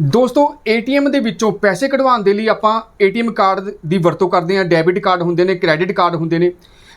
ਦੋਸਤੋ, ਏਟੀਐਮ ਦੇ ਵਿੱਚੋਂ ਪੈਸੇ ਕਢਵਾਉਣ ਦੇ ਲਈ ਆਪਾਂ ਏਟੀਐਮ ਕਾਰਡ ਦੀ ਵਰਤੋਂ ਕਰਦੇ ਹਾਂ। ਡੈਬਿਟ ਕਾਰਡ ਹੁੰਦੇ ਨੇ, ਕ੍ਰੈਡਿਟ ਕਾਰਡ ਹੁੰਦੇ ਨੇ।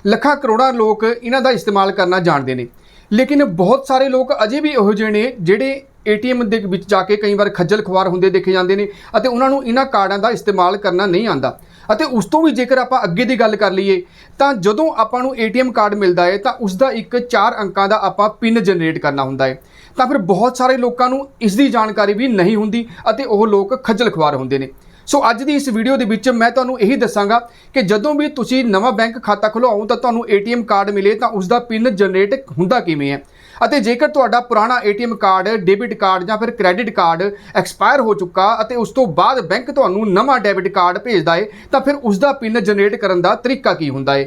ਲੱਖਾਂ ਕਰੋੜਾਂ ਲੋਕ ਇਹਨਾਂ ਦਾ ਇਸਤੇਮਾਲ ਕਰਨਾ ਜਾਣਦੇ ਨੇ। ਲੇਕਿਨ ਬਹੁਤ ਸਾਰੇ ਲੋਕ ਅਜੇ ਵੀ ਇਹੋ ਜਿਹੇ ਨੇ, ਜਿਹੜੇ ਏਟੀਐਮ ਦੇ ਵਿੱਚ ਜਾ ਕੇ ਕਈ ਵਾਰ ਖੱਜਲ ਖੁਆਰ ਹੁੰਦੇ ਦੇਖੇ ਜਾਂਦੇ ਨੇ ਅਤੇ ਉਹਨਾਂ ਨੂੰ ਇਹਨਾਂ ਕਾਰਡਾਂ ਦਾ ਇਸਤੇਮਾਲ ਕਰਨਾ ਨਹੀਂ ਆਉਂਦਾ। ਅਤੇ ਉਸ ਤੋਂ ਵੀ ਜੇਕਰ ਆਪਾਂ ਅੱਗੇ ਦੀ ਗੱਲ ਕਰ ਲਈਏ, ਤਾਂ ਜਦੋਂ ਆਪਾਂ ਨੂੰ ਏਟੀਐਮ ਕਾਰਡ ਮਿਲਦਾ ਹੈ, ਤਾਂ ਉਸ ਦਾ ਇੱਕ 4 ਅੰਕਾਂ ਦਾ ਆਪਾਂ ਪਿਨ ਜਨਰੇਟ ਕਰਨਾ ਹੁੰਦਾ ਹੈ। ਤਾਂ ਫਿਰ ਬਹੁਤ ਸਾਰੇ ਲੋਕਾਂ ਨੂੰ ਇਸ ਦੀ ਜਾਣਕਾਰੀ ਵੀ ਨਹੀਂ ਹੁੰਦੀ ਅਤੇ ਉਹ ਲੋਕ ਖੱਜਲ ਖੁਆਰ ਹੁੰਦੇ ਨੇ। ਸੋ ਅੱਜ ਦੀ ਇਸ ਵੀਡੀਓ ਦੇ ਵਿੱਚ ਮੈਂ ਤੁਹਾਨੂੰ ਇਹੀ ਦੱਸਾਂਗਾ ਕਿ ਜਦੋਂ ਵੀ ਤੁਸੀਂ ਨਵਾਂ ਬੈਂਕ ਖਾਤਾ ਖੁਲਾਓ, ਤਾਂ ਤੁਹਾਨੂੰ ਏਟੀਐਮ ਕਾਰਡ ਮਿਲੇ ਤਾਂ ਉਸ ਦਾ ਪਿਨ ਜਨਰੇਟ ਹੁੰਦਾ ਕਿਵੇਂ ਹੈ। ਅਤੇ ਜੇਕਰ ਤੁਹਾਡਾ ਪੁਰਾਣਾ ਏਟੀਐਮ ਕਾਰਡ, ਡੈਬਿਟ ਕਾਰਡ ਜਾਂ ਫਿਰ ਕ੍ਰੈਡਿਟ ਕਾਰਡ ਐਕਸਪਾਇਰ ਹੋ ਚੁੱਕਾ ਅਤੇ ਉਸ ਤੋਂ ਬਾਅਦ ਬੈਂਕ ਤੁਹਾਨੂੰ ਨਵਾਂ ਡੈਬਿਟ ਕਾਰਡ ਭੇਜਦਾ ਹੈ ਤਾਂ ਫਿਰ ਉਸ ਦਾ ਪਿਨ ਜਨਰੇਟ ਕਰਨ ਦਾ ਤਰੀਕਾ ਕੀ ਹੁੰਦਾ ਹੈ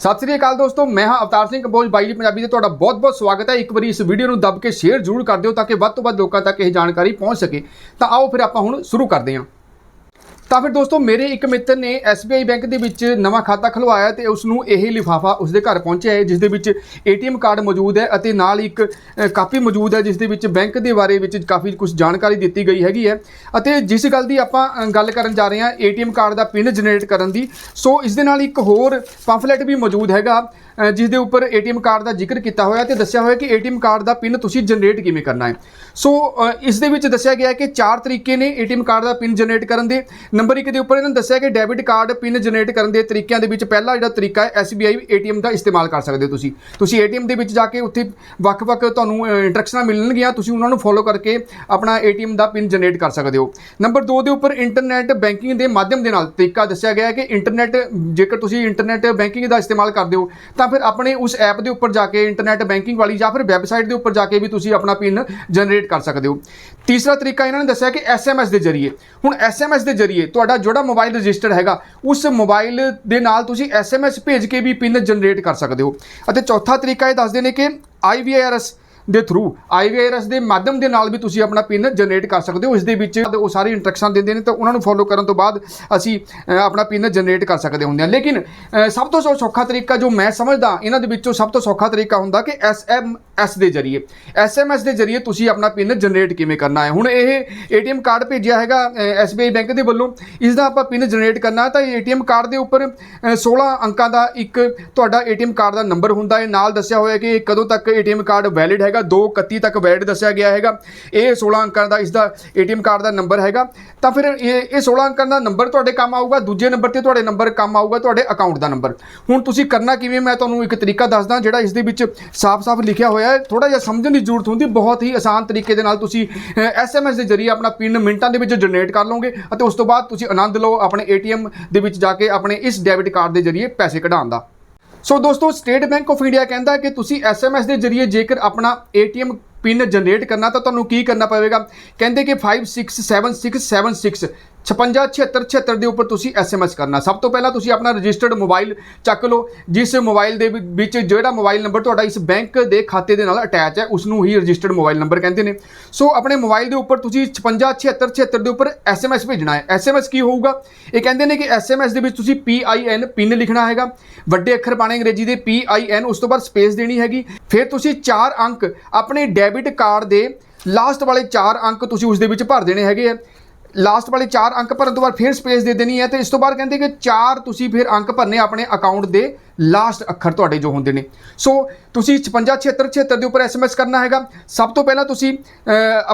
ਸਤਿ ਸ੍ਰੀ ਅਕਾਲ ਦੋਸਤੋ, ਮੈਂ ਹਾਂ ਅਵਤਾਰ ਸਿੰਘ ਕੰਬੋਜ, ਬਾਈ ਜੀ ਪੰਜਾਬੀ ਤੇ ਤੁਹਾਡਾ ਬਹੁਤ-ਬਹੁਤ ਸਵਾਗਤ ਹੈ। ਇੱਕ ਵਾਰੀ ਇਸ ਵੀਡੀਓ ਨੂੰ ਦੱਬ ਕੇ ਸ਼ੇਅਰ ਜ਼ਰੂਰ ਕਰ ਦਿਓ ਤਾਂ ਕਿ ਵੱਧ ਤੋਂ ਵੱਧ ਲੋਕਾਂ ਤੱਕ ਇਹ ਜਾਣਕਾਰੀ ਪਹੁੰਚ ਸਕੇ। ਤਾਂ ਆਓ ਫਿਰ ਆਪਾਂ ਹੁਣ ਸ਼ੁਰੂ ਕਰਦੇ ਹਾਂ। ਤਾਂ ਫਿਰ ਦੋਸਤੋ, ਮੇਰੇ ਇੱਕ ਮਿੱਤਰ ਨੇ SBI ਬੈਂਕ ਦੇ ਵਿੱਚ ਨਵਾਂ ਖਾਤਾ ਖੁਲਵਾਇਆ ਤੇ ਉਸ ਨੂੰ ਇਹ ਲਿਫਾਫਾ ਉਸ ਦੇ ਘਰ ਪਹੁੰਚਿਆ ਹੈ ਜਿਸ ਦੇ ਵਿੱਚ ATM ਕਾਰਡ ਮੌਜੂਦ ਹੈ ਅਤੇ ਨਾਲ ਇੱਕ ਕਾਪੀ ਮੌਜੂਦ ਹੈ ਜਿਸ ਦੇ ਵਿੱਚ ਬੈਂਕ ਦੇ ਬਾਰੇ ਵਿੱਚ ਕਾਫੀ ਕੁਝ ਜਾਣਕਾਰੀ ਦਿੱਤੀ ਗਈ ਹੈਗੀ ਹੈ। ਅਤੇ ਜਿਸ ਗੱਲ ਦੀ ਆਪਾਂ ਗੱਲ ਕਰਨ ਜਾ ਰਹੇ ਹਾਂ ATM ਕਾਰਡ ਦਾ ਪਿਨ ਜਨਰੇਟ ਕਰਨ ਦੀ, ਸੋ ਇਸ ਦੇ ਨਾਲ ਇੱਕ ਹੋਰ ਪੰਫਲੇਟ ਵੀ ਮੌਜੂਦ ਹੈਗਾ। ਜਿਸ ਦੇ ਉੱਪਰ ATM ਕਾਰਡ ਦਾ ਜ਼ਿਕਰ ਕੀਤਾ ਹੋਇਆ ਤੇ ਦੱਸਿਆ ਹੋਇਆ ਕਿ ATM ਕਾਰਡ ਦਾ ਪਿਨ ਤੁਸੀਂ ਜਨਰੇਟ ਕਿਵੇਂ ਕਰਨਾ ਹੈ। ਸੋ ਇਸ ਦੇ ਵਿੱਚ ਦੱਸਿਆ ਗਿਆ ਕਿ ਚਾਰ ਤਰੀਕੇ ਨੇ ATM ਕਾਰਡ ਦਾ ਪਿਨ ਜਨਰੇਟ ਕਰਨ ਦੇ। ਨੰਬਰ 1 ਦੇ ਉੱਪਰ ਇਹਨਾਂ ਨੇ ਦੱਸਿਆ ਕਿ ਡੈਬਿਟ ਕਾਰਡ ਪਿਨ ਜਨਰੇਟ ਕਰਨ ਦੇ ਤਰੀਕਿਆਂ ਦੇ ਵਿੱਚ ਪਹਿਲਾ ਜਿਹੜਾ ਤਰੀਕਾ ਹੈ SBI ATM ਦਾ ਇਸਤੇਮਾਲ ਕਰ ਸਕਦੇ ਹੋ ਤੁਸੀਂ। ਤੁਸੀਂ ATM ਦੇ ਵਿੱਚ ਜਾ ਕੇ ਉੱਥੇ ਵੱਖ-ਵੱਖ ਤੁਹਾਨੂੰ ਇੰਸਟਰਕਸ਼ਨਾਂ ਮਿਲਣਗੀਆਂ, ਤੁਸੀਂ ਉਹਨਾਂ ਨੂੰ ਫੋਲੋ ਕਰਕੇ ਆਪਣਾ ATM ਦਾ ਪਿਨ ਜਨਰੇਟ ਕਰ ਸਕਦੇ ਹੋ। ਨੰਬਰ 2 ਦੇ ਉੱਪਰ ਇੰਟਰਨੈਟ ਬੈਂਕਿੰਗ ਦੇ ਮਾਧਿਅਮ ਦੇ ਨਾਲ ਤਰੀਕਾ ਦੱਸਿਆ ਗਿਆ ਹੈ ਕਿ ਇੰਟਰਨੈਟ, ਜੇਕਰ ਤੁਸੀਂ ਇੰਟਰਨੈਟ ਬੈਂਕਿੰਗ ਦਾ ਇਸਤੇਮਾਲ ਕਰਦੇ ਹੋ, ਤਾਂ ਫਿਰ ਆਪਣੇ ਉਸ ਐਪ ਦੇ ਉੱਪਰ ਜਾ ਕੇ ਇੰਟਰਨੈਟ ਬੈਂਕਿੰਗ ਵਾਲੀ ਜਾਂ ਫਿਰ ਵੈਬਸਾਈਟ ਦੇ ਉੱਪਰ ਜਾ ਕੇ ਵੀ ਤੁਸੀਂ ਆਪਣਾ ਪਿਨ ਜਨਰੇਟ ਕਰ ਸਕਦੇ ਹੋ। ਤੀਸਰਾ ਤਰੀਕਾ ਇਹਨਾਂ ਨੇ ਦੱਸਿਆ ਕਿ SMS ਦੇ ਜ਼ਰੀਏ। ਹੁਣ SMS ਦੇ ਜ਼ਰੀਏ ਤੁਹਾਡਾ ਜਿਹੜਾ ਮੋਬਾਈਲ ਰਜਿਸਟਰਡ ਹੈਗਾ, ਉਸ ਮੋਬਾਈਲ ਦੇ ਨਾਲ ਤੁਸੀਂ SMS ਭੇਜ ਕੇ ਵੀ ਪਿਨ ਜਨਰੇਟ ਕਰ ਸਕਦੇ ਹੋ। ਅਤੇ ਚੌਥਾ ਤਰੀਕਾ ਇਹ ਦੱਸਦੇ ਨੇ ਕਿ IVRS ਦੇ ਥਰੂ IVRS ਦੇ ਮਾਧਿਅਮ ਦੇ ਨਾਲ ਵੀ ਤੁਸੀਂ ਆਪਣਾ ਪਿਨ ਜਨਰੇਟ ਕਰ ਸਕਦੇ ਹੋ। ਇਸ ਦੇ ਵਿੱਚ ਉਹ ਸਾਰੀ ਇੰਸਟਰਕਸ਼ਨ ਦਿੰਦੇ ਨੇ ਤਾਂ ਉਹਨਾਂ ਨੂੰ ਫੋਲੋ ਕਰਨ ਤੋਂ ਬਾਅਦ ਅਸੀਂ ਆਪਣਾ ਪਿਨ ਜਨਰੇਟ ਕਰ ਸਕਦੇ ਹੁੰਦੇ ਹਾਂ। ਲੇਕਿਨ ਸਭ ਤੋਂ ਸੌ- ਸੌਖਾ ਤਰੀਕਾ ਜੋ ਮੈਂ ਸਮਝਦਾ ਇਹਨਾਂ ਦੇ ਵਿੱਚੋਂ ਸਭ ਤੋਂ ਸੌਖਾ ਤਰੀਕਾ ਹੁੰਦਾ ਕਿ SMS ਦੇ ਜ਼ਰੀਏ SMS ਦੇ ਜ਼ਰੀਏ ਤੁਸੀਂ ਆਪਣਾ ਪਿਨ ਜਨਰੇਟ ਕਿਵੇਂ ਕਰਨਾ ਹੈ। ਹੁਣ ਇਹ ATM ਕਾਰਡ ਭੇਜਿਆ ਹੈਗਾ ਅ, SBI ਬੈਂਕ ਦੇ ਵੱਲੋਂ। ਇਸ ਦਾ ਆਪਾਂ ਪਿਨ ਜਨਰੇਟ ਕਰਨਾ ਹੈ ਤਾਂ ATM ਕਾਰਡ ਦੇ ਉੱਪਰ ਅ, 16 ਅੰਕਾਂ ਦਾ ਇੱਕ ਤੁਹਾਡਾ ATM ਕਾਰਡ ਦਾ ਨੰਬਰ ਹੁੰਦਾ ਹੈ। ਨਾਲ ਦੱਸਿਆ ਹੋਇਆ ਕਿ ਕਦੋਂ ਤੱਕ ATM ਕਾਰਡ ਵੈਲਿਡ ਹੈਗਾ 231 ਤੱਕ ਵੈਲਿਡ ਦੱਸਿਆ ਗਿਆ ਹੈਗਾ। ਇਹ 16 ਅੰਕਾਂ ਦਾ ਇਸ ਦਾ ATM ਕਾਰਡ ਦਾ ਨੰਬਰ ਹੈਗਾ। ਤਾਂ ਫਿਰ ਇਹ ਇਹ 16 ਅੰਕਾਂ ਦਾ ਨੰਬਰ ਤੁਹਾਡੇ ਕੰਮ ਆਊਗਾ, ਦੂਜੇ ਨੰਬਰ ਤੇ ਤੁਹਾਡੇ ਨੰਬਰ ਕੰਮ ਆਊਗਾ, ਤੁਹਾਡੇ ਅਕਾਊਂਟ ਦਾ ਨੰਬਰ। ਹੁਣ ਤੁਸੀਂ ਕਰਨਾ ਕਿਵੇਂ, ਮੈਂ ਤੁਹਾਨੂੰ ਇੱਕ ਤਰੀਕਾ ਦੱਸਦਾ, ਜਿਹੜਾ ਇਸ ਦੇ ਵਿੱਚ ਸਾਫ਼-ਸਾਫ਼ ਲਿਖਿਆ ਹੋਇਆ ਹੈ। ਥੋੜਾ ਜਿਹਾ ਸਮਝਣ ਦੀ ਜ਼ਰੂਰਤ ਹੁੰਦੀ, ਬਹੁਤ ਹੀ ਆਸਾਨ ਤਰੀਕੇ ਦੇ ਨਾਲ ਤੁਸੀਂ ਐਸਐਮਐਸ ਦੇ ਜ਼ਰੀਏ ਆਪਣਾ ਪਿੰਨ ਮਿੰਟਾਂ ਦੇ ਵਿੱਚ ਜਨਰੇਟ ਕਰ ਲਓਗੇ ਅਤੇ ਉਸ ਤੋਂ ਬਾਅਦ ਤੁਸੀਂ ਆਨੰਦ ਲਓ ਆਪਣੇ ਏਟੀਐਮ ਦੇ ਵਿੱਚ ਜਾ ਕੇ ਆਪਣੇ ਇਸ ਡੈਬਿਟ ਕਾਰਡ ਦੇ ਜ਼ਰੀਏ ਪੈਸੇ ਕਢਾਉਣ ਦਾ। ਸੋ ਦੋਸਤੋ ਸਟੇਟ ਬੈਂਕ ਆਫ ਇੰਡੀਆ ਕਹਿੰਦਾ ਕਿ ਤੁਸੀਂ ਐਸਐਮਐਸ ਦੇ ਜ਼ਰੀਏ ਜੇਕਰ ਆਪਣਾ ਏਟੀਐਮ ਪਿਨ ਜਨਰੇਟ ਕਰਨਾ ਤਾਂ ਤੁਹਾਨੂੰ ਕੀ ਕਰਨਾ ਪਵੇਗਾ? ਕਹਿੰਦੇ ਕਿ 567676 5676 ਦੇ ਉੱਪਰ ਤੁਸੀਂ ਐਸਐਮਐਸ ਕਰਨਾ। ਸਭ ਤੋਂ ਪਹਿਲਾਂ ਤੁਸੀਂ ਆਪਣਾ ਰਜਿਸਟਰਡ ਮੋਬਾਈਲ ਚੱਕ ਲਓ, ਜਿਸ ਮੋਬਾਈਲ ਦੇ ਵਿ- ਵਿੱਚ ਜਿਹੜਾ ਮੋਬਾਈਲ ਨੰਬਰ ਤੁਹਾਡਾ ਇਸ ਬੈਂਕ ਦੇ ਖਾਤੇ ਦੇ ਨਾਲ ਅਟੈਚ ਹੈ ਉਸ ਨੂੰ ਹੀ ਰਜਿਸਟਰਡ ਮੋਬਾਈਲ ਨੰਬਰ ਕਹਿੰਦੇ ਨੇ। ਸੋ ਆਪਣੇ ਮੋਬਾਈਲ ਦੇ ਉੱਪਰ ਤੁਸੀਂ 567676 ਦੇ ਉੱਪਰ ਐਸਐਮਐਸ ਭੇਜਣਾ ਹੈ। ਐਸਐਮਐਸ ਕੀ ਹੋਊਗਾ? ਇਹ ਕਹਿੰਦੇ ਨੇ ਕਿ ਐਸਐਮਐਸ ਦੇ ਵਿੱਚ ਤੁਸੀਂ PIN, ਪਿਨ ਲਿਖਣਾ ਹੈਗਾ। ਵੱਡੇ ਅੱਖਰ ਪਾਣੇ ਅੰਗਰੇਜ਼ੀ ਦੇ PIN, ਉਸ ਤੋਂ ਬਾਅਦ ਸਪੇਸ ਦੇਣੀ ਹੈਗੀ। ਫਿਰ ਤੁਸੀਂ ਚਾਰ ਅੰਕ ਆਪਣੇ ਡੈਬਿਟ ਕਾਰਡ ਦੇ ਲਾਸਟ ਵਾਲੇ 4 ਅੰਕ ਤੁਸੀਂ ਉਸ ਦੇ ਵਿੱਚ ਭਰ ਦੇਣੇ ਹੈਗੇ ਆ। ਲਾਸਟ ਵਾਲੇ 4 ਅੰਕ ਭਰਨ ਤੋਂ ਬਾਅਦ ਫਿਰ ਸਪੇਸ ਦੇ ਦੇਣੀ ਹੈ ਤੇ ਇਸ ਤੋਂ ਬਾਅਦ ਕਹਿੰਦੇ ਕਿ 4 ਤੁਸੀਂ ਫਿਰ ਅੰਕ ਭਰਨੇ ਆਪਣੇ ਅਕਾਊਂਟ ਦੇ ਲਾਸਟ ਅੱਖਰ ਤੁਹਾਡੇ ਜੋ ਹੁੰਦੇ ਨੇ। ਸੋ ਤੁਸੀਂ 567676 ਦੇ ਉੱਪਰ ਐਸਐਮਐਸ ਕਰਨਾ ਹੈਗਾ। ਸਭ ਤੋਂ ਪਹਿਲਾਂ ਤੁਸੀਂ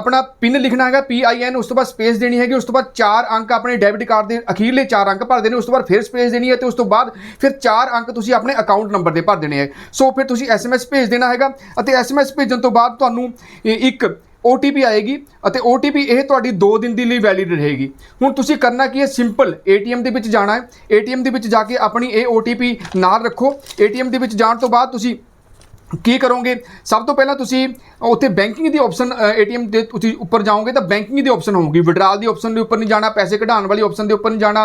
ਆਪਣਾ ਪਿਨ ਲਿਖਣਾ ਹੈਗਾ ਪੀ ਆਈ PIN ਉਸ ਤੋਂ ਬਾਅਦ ਸਪੇਸ ਦੇਣੀ ਹੈਗੀ, ਉਸ ਤੋਂ ਬਾਅਦ 4 ਅੰਕ ਆਪਣੇ ਡੈਬਿਟ ਕਾਰਡ ਦੇ ਅਖੀਰਲੇ 4 ਅੰਕ ਭਰ ਦੇਣੇ ਉਸ ਤੋਂ ਬਾਅਦ ਫਿਰ ਸਪੇਸ ਦੇਣੀ ਹੈ ਤੇ ਉਸ ਤੋਂ ਬਾਅਦ ਫਿਰ 4 ਅੰਕ ਤੁਸੀਂ ਆਪਣੇ ਅਕਾਊਂਟ ਨੰਬਰ ਦੇ ਭਰ ਦੇਣੇ ਹੈ। ਸੋ ਫਿਰ ਤੁਸੀਂ ਐਸਐਮਐਸ ਭੇਜ ਦੇਣਾ ਹੈਗਾ ਅਤੇ ਐਸਐਮਐਸ ਭੇਜਣ ਤੋਂ ਬਾਅਦ ਤੁਹਾਨੂੰ ਇੱਕ OTP ਆਏਗੀ ਅਤੇ OTP ਇਹ ਤੁਹਾਡੀ 2 ਦਿਨ ਦੀ ਲਈ ਵੈਲਿਡ ਰਹੇਗੀ। ਹੁਣ ਤੁਸੀਂ ਕਰਨਾ ਕੀ ਹੈ? ਸਿੰਪਲ ATM ਦੇ ਵਿੱਚ ਜਾਣਾ ਹੈ। ATM ਦੇ ਵਿੱਚ ਜਾ ਕੇ ਆਪਣੀ ਇਹ OTP ਨਾਲ ਰੱਖੋ। ATM ਦੇ ਵਿੱਚ ਜਾਣ ਤੋਂ ਬਾਅਦ ਤੁਸੀਂ ਕੀ ਕਰੋਗੇ? ਸਭ ਤੋਂ ਪਹਿਲਾਂ ਤੁਸੀਂ ਉੱਥੇ ਬੈਂਕਿੰਗ ਦੀ ਆਪਸ਼ਨ ਏਟੀਐਮ ਦੇ ਤੁਸੀਂ ਉੱਪਰ ਜਾਓਗੇ ਤਾਂ ਬੈਂਕਿੰਗ ਦੀ ਆਪਸ਼ਨ ਹੋਊਗੀ। ਵਿਡਰਾਲ ਦੀ ਆਪਸ਼ਨ ਦੇ ਉੱਪਰ ਨਹੀਂ ਜਾਣਾ, ਪੈਸੇ ਕਢਾਉਣ ਵਾਲੀ ਆਪਸ਼ਨ ਦੇ ਉੱਪਰ ਨਹੀਂ ਜਾਣਾ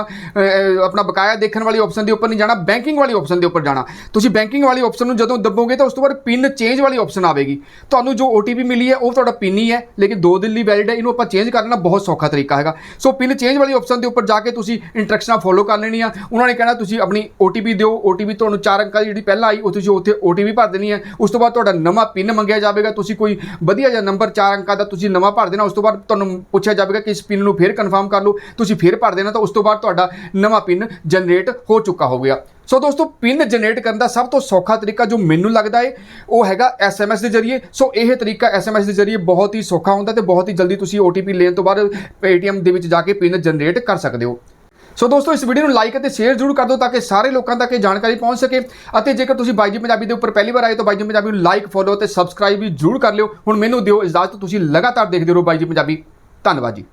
ਆਪਣਾ ਬਕਾਇਆ ਦੇਖਣ ਵਾਲੀ ਆਪਸ਼ਨ ਦੇ ਉੱਪਰ ਨਹੀਂ ਜਾਣਾ ਬੈਂਕਿੰਗ ਵਾਲੀ ਆਪਸ਼ਨ ਦੇ ਉੱਪਰ ਜਾਣਾ। ਤੁਸੀਂ ਬੈਂਕਿੰਗ ਵਾਲੀ ਆਪਸ਼ਨ ਨੂੰ ਜਦੋਂ ਦੱਬੋਗੇ ਤਾਂ ਉਸ ਤੋਂ ਬਾਅਦ ਪਿਨ ਚੇਂਜ ਵਾਲੀ ਆਪਸ਼ਨ ਆਵੇਗੀ। ਤੁਹਾਨੂੰ ਜੋ OTP ਮਿਲੀ ਹੈ, ਉਹ ਤੁਹਾਡਾ ਪਿਨ ਹੀ ਹੈ, ਲੇਕਿਨ 2 ਦਿਨ ਲਈ ਵੈਲਿਡ ਹੈ, ਇਹਨੂੰ ਆਪਾਂ ਚੇਂਜ ਕਰਨਾ ਬਹੁਤ ਸੌਖਾ ਤਰੀਕਾ ਹੈਗਾ। ਸੋ ਪਿਨ ਚੇਂਜ ਵਾਲੀ ਆਪਸ਼ਨ ਦੇ ਉੱਪਰ ਜਾ ਕੇ ਤੁਸੀਂ ਇੰਸਟਰਕਸ਼ਨਾਂ ਫੋਲੋ ਕਰ ਲੈਣੀਆਂ। ਉਹਨਾਂ ਨੇ ਕਹਿਣਾ ਤੁਸੀਂ ਆਪਣੀ OTP ਦਿਓ OTP ਤੁਹਾਨੂੰ ਚਾਰ ਅੰਕਾਂ ਦੀ ਜਿਹੜੀ ਪਹਿਲਾਂ ਆਈ, ਉਹ ਤੁਸੀਂ ਉੱਥੇ OTP ਭਰ ਦੇਣੀ ਹੈ। ਉਸ ਤੋਂ ਬਾਅਦ ਤੁਹਾਡਾ ਨਵਾਂ ਪਿੰਨ ਮੰਗਿਆ ਜਾਵੇਗਾ, ਤੁਸੀਂ ਕੋਈ ਵਧੀਆ ਜਿਹਾ ਨੰਬਰ 4 ਅੰਕਾਂ ਦਾ ਤੁਸੀਂ ਨਵਾਂ ਭਰ ਦੇਣਾ, ਉਸ ਤੋਂ ਬਾਅਦ ਤੁਹਾਨੂੰ ਪੁੱਛਿਆ ਜਾਵੇਗਾ ਕਿ ਇਸ ਪਿੰਨ ਨੂੰ ਫਿਰ ਕਨਫਰਮ ਕਰ ਲਓ, ਤੁਸੀਂ ਫਿਰ ਭਰ ਦੇਣਾ, ਤਾਂ ਉਸ ਤੋਂ ਬਾਅਦ ਤੁਹਾਡਾ ਨਵਾਂ ਪਿੰਨ ਜਨਰੇਟ ਹੋ ਚੁੱਕਾ ਹੋਵੇਗਾ ਸੋ ਦੋਸਤੋ, ਪਿੰਨ ਜਨਰੇਟ ਕਰਨ ਦਾ ਸਭ ਤੋਂ ਸੌਖਾ ਤਰੀਕਾ ਜੋ ਮੈਨੂੰ ਲੱਗਦਾ ਹੈ ਉਹ ਹੈਗਾ SMS ਦੇ ਜ਼ਰੀਏ। ਸੋ ਇਹ ਤਰੀਕਾ SMS ਦੇ ਜ਼ਰੀਏ ਬਹੁਤ ਹੀ ਸੌਖਾ ਹੁੰਦਾ ਤੇ ਬਹੁਤ ਹੀ ਜਲਦੀ ਤੁਸੀਂ OTP ਲੈਣ ਤੋਂ ਬਾਅਦ Paytm ਦੇ ਵਿੱਚ ਜਾ ਕੇ ਪਿੰਨ ਜਨਰੇਟ ਕਰ ਸਕਦੇ ਹੋ। ਸੋ ਦੋਸਤੋ, ਇਸ ਵੀਡੀਓ ਨੂੰ ਲਾਈਕ ਅਤੇ ਸ਼ੇਅਰ ਜ਼ਰੂਰ ਕਰ ਦਿਓ ਤਾਂ ਕਿ ਸਾਰੇ ਲੋਕਾਂ ਤੱਕ ਇਹ ਜਾਣਕਾਰੀ ਪਹੁੰਚ ਸਕੇ। ਅਤੇ ਜੇਕਰ ਤੁਸੀਂ ਬਾਈਜੀ ਪੰਜਾਬੀ ਦੇ ਉੱਪਰ ਪਹਿਲੀ ਵਾਰ ਆਏ ਤਾਂ ਬਾਈਜੀ ਪੰਜਾਬੀ ਨੂੰ ਲਾਈਕ ਫੋਲੋ ਅਤੇ ਸਬਸਕ੍ਰਾਈਬ ਵੀ ਜ਼ਰੂਰ ਕਰ ਲਿਓ। ਹੁਣ ਮੈਨੂੰ ਦਿਓ ਇਜਾਜ਼ਤ, ਤੁਸੀਂ ਲਗਾਤਾਰ ਦੇਖਦੇ ਰਹੋ ਬਾਈਜੀ ਪੰਜਾਬੀ। ਧੰਨਵਾਦ ਜੀ।